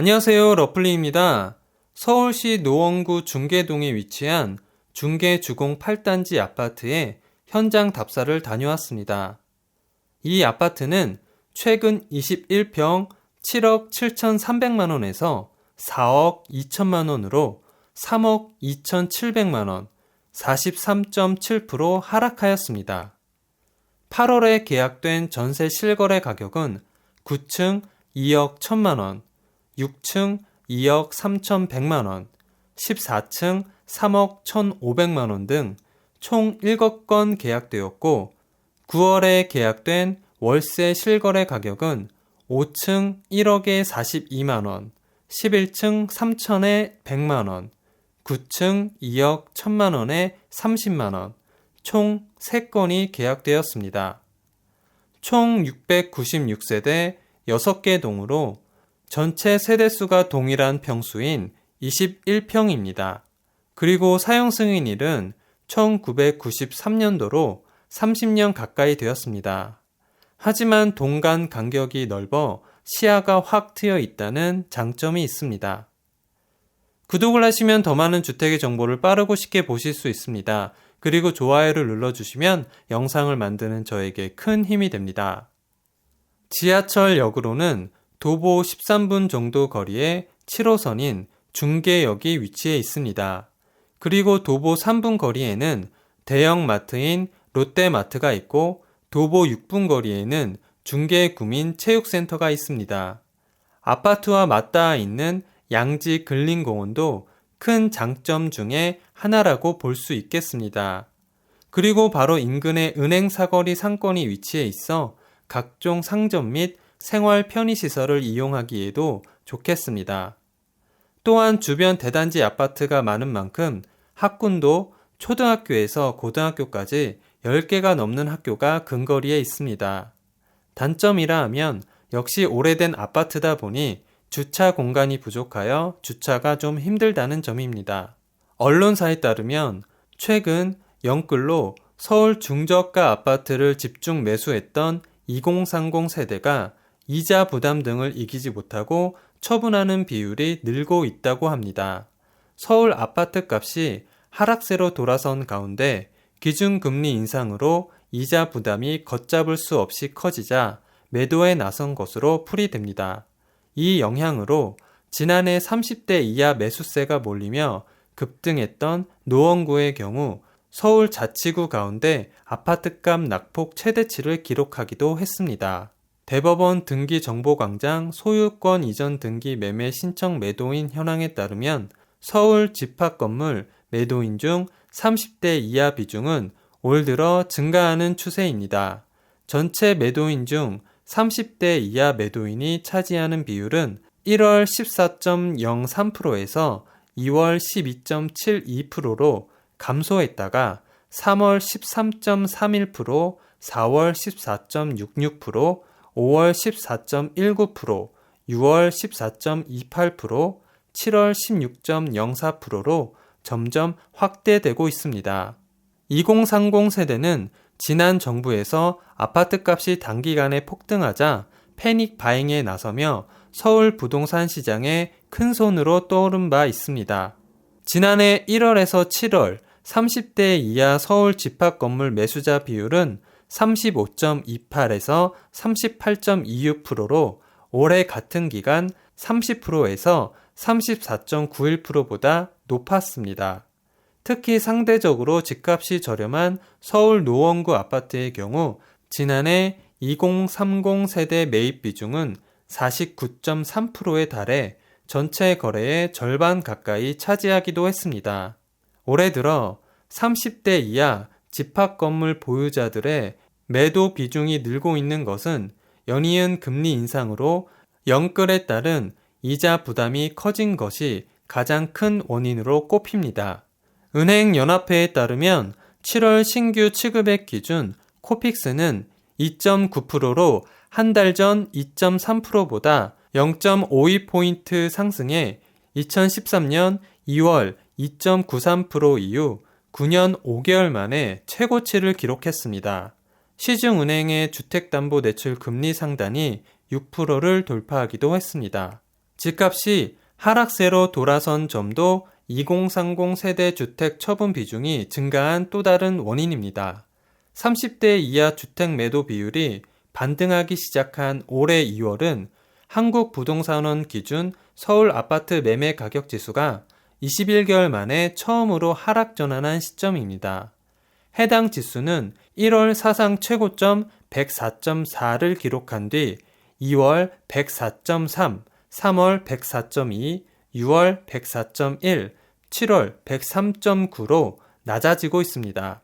안녕하세요. 러플리입니다. 서울시 노원구 중계동에 위치한 중계주공 8단지 아파트에 현장 답사를 다녀왔습니다. 이 아파트는 최근 21평 7억 7,300만원에서 4억 2천만원으로 3억 2,700만원, 43.7% 하락하였습니다. 8월에 계약된 전세 실거래 가격은 9층 2억 1천만원, 6층 2억 3,100만 원, 14층 3억 1,500만 원 등 총 7건 계약되었고 9월에 계약된 월세 실거래 가격은 5층 1억에 42만 원, 11층 3천에 100만 원, 9층 2억 1000만원에 30만 원, 총 3건이 계약되었습니다. 총 696세대 6개 동으로 전체 세대수가 동일한 평수인 21평입니다. 그리고 사용 승인일은 1993년도로 30년 가까이 되었습니다. 하지만 동간 간격이 넓어 시야가 확 트여 있다는 장점이 있습니다. 구독을 하시면 더 많은 주택의 정보를 빠르고 쉽게 보실 수 있습니다. 그리고 좋아요를 눌러주시면 영상을 만드는 저에게 큰 힘이 됩니다. 지하철역으로는 도보 13분 정도 거리에 7호선인 중계역이 위치해 있습니다. 그리고 도보 3분 거리에는 대형 마트인 롯데마트가 있고 도보 6분 거리에는 중계구민 체육센터가 있습니다. 아파트와 맞닿아 있는 양지 근린공원도 큰 장점 중에 하나라고 볼 수 있겠습니다. 그리고 바로 인근에 은행 사거리 상권이 위치해 있어 각종 상점 및 생활 편의시설을 이용하기에도 좋겠습니다. 또한 주변 대단지 아파트가 많은 만큼 학군도 초등학교에서 고등학교까지 10개가 넘는 학교가 근거리에 있습니다. 단점이라 하면 역시 오래된 아파트다 보니 주차 공간이 부족하여 주차가 좀 힘들다는 점입니다. 언론사에 따르면 최근 영끌로 서울 중저가 아파트를 집중 매수했던 2030 세대가 이자 부담 등을 이기지 못하고 처분하는 비율이 늘고 있다고 합니다. 서울 아파트 값이 하락세로 돌아선 가운데 기준금리 인상으로 이자 부담이 걷잡을 수 없이 커지자 매도에 나선 것으로 풀이됩니다. 이 영향으로 지난해 30대 이하 매수세가 몰리며 급등했던 노원구의 경우 서울 자치구 가운데 아파트값 낙폭 최대치를 기록하기도 했습니다. 대법원 등기 정보광장 소유권 이전 등기 매매 신청 매도인 현황에 따르면 서울 집합 건물 매도인 중 30대 이하 비중은 올 들어 증가하는 추세입니다. 전체 매도인 중 30대 이하 매도인이 차지하는 비율은 1월 14.03%에서 2월 12.72%로 감소했다가 3월 13.31%, 4월 14.66%, 5월 14.19%, 6월 14.28%, 7월 16.04%로 점점 확대되고 있습니다. 2030 세대는 지난 정부에서 아파트 값이 단기간에 폭등하자 패닉 바잉에 나서며 서울 부동산 시장에 큰 손으로 떠오른 바 있습니다. 지난해 1월에서 7월 30대 이하 서울 집합 건물 매수자 비율은 35.28에서 38.26%로 올해 같은 기간 30%에서 34.91%보다 높았습니다. 특히 상대적으로 집값이 저렴한 서울 노원구 아파트의 경우 지난해 2030 세대 매입 비중은 49.3%에 달해 전체 거래의 절반 가까이 차지하기도 했습니다. 올해 들어 30대 이하 집합 건물 보유자들의 매도 비중이 늘고 있는 것은 연이은 금리 인상으로 영끌에 따른 이자 부담이 커진 것이 가장 큰 원인으로 꼽힙니다. 은행연합회에 따르면 7월 신규 취급액 기준 코픽스는 2.9%로 한 달 전 2.3%보다 0.52포인트 상승해 2013년 2월 2.93% 이후 9년 5개월 만에 최고치를 기록했습니다. 시중은행의 주택담보대출 금리 상단이 6%를 돌파하기도 했습니다. 집값이 하락세로 돌아선 점도 2030 세대 주택 처분 비중이 증가한 또 다른 원인입니다. 30대 이하 주택 매도 비율이 반등하기 시작한 올해 2월은 한국 부동산원 기준 서울 아파트 매매 가격 지수가 21개월 만에 처음으로 하락 전환한 시점입니다. 해당 지수는 1월 사상 최고점 104.4를 기록한 뒤 2월 104.3, 3월 104.2, 6월 104.1, 7월 103.9로 낮아지고 있습니다.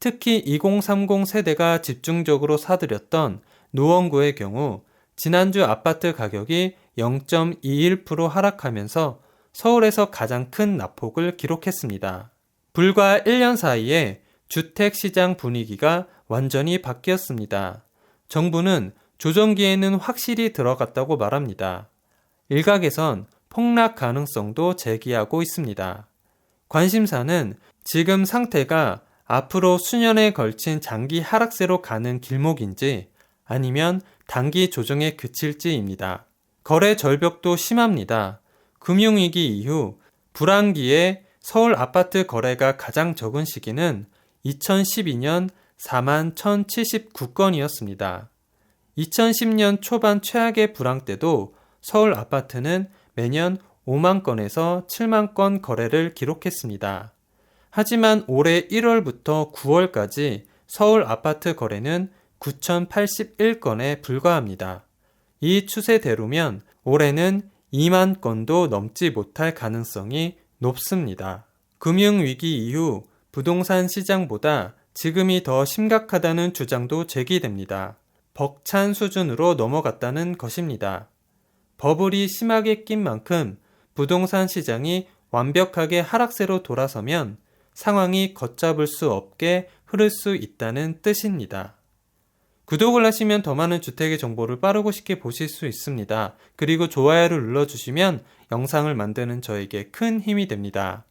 특히 2030 세대가 집중적으로 사들였던 노원구의 경우 지난주 아파트 가격이 0.21% 하락하면서 서울에서 가장 큰 낙폭을 기록했습니다. 불과 1년 사이에 주택 시장 분위기가 완전히 바뀌었습니다. 정부는 조정기에는 확실히 들어갔다고 말합니다. 일각에선 폭락 가능성도 제기하고 있습니다. 관심사는 지금 상태가 앞으로 수년에 걸친 장기 하락세로 가는 길목인지 아니면 단기 조정에 그칠지입니다. 거래 절벽도 심합니다. 금융위기 이후 불황기에 서울 아파트 거래가 가장 적은 시기는 2012년 4만 1079건이었습니다. 2010년 초반 최악의 불황 때도 서울 아파트는 매년 5만 건에서 7만 건 거래를 기록했습니다. 하지만 올해 1월부터 9월까지 서울 아파트 거래는 9,081건에 불과합니다. 이 추세대로면 올해는 2만 건도 넘지 못할 가능성이 높습니다. 금융위기 이후 부동산 시장보다 지금이 더 심각하다는 주장도 제기됩니다. 벅찬 수준으로 넘어갔다는 것입니다. 버블이 심하게 낀 만큼 부동산 시장이 완벽하게 하락세로 돌아서면 상황이 걷잡을 수 없게 흐를 수 있다는 뜻입니다. 구독을 하시면 더 많은 주택의 정보를 빠르고 쉽게 보실 수 있습니다. 그리고 좋아요를 눌러주시면 영상을 만드는 저에게 큰 힘이 됩니다.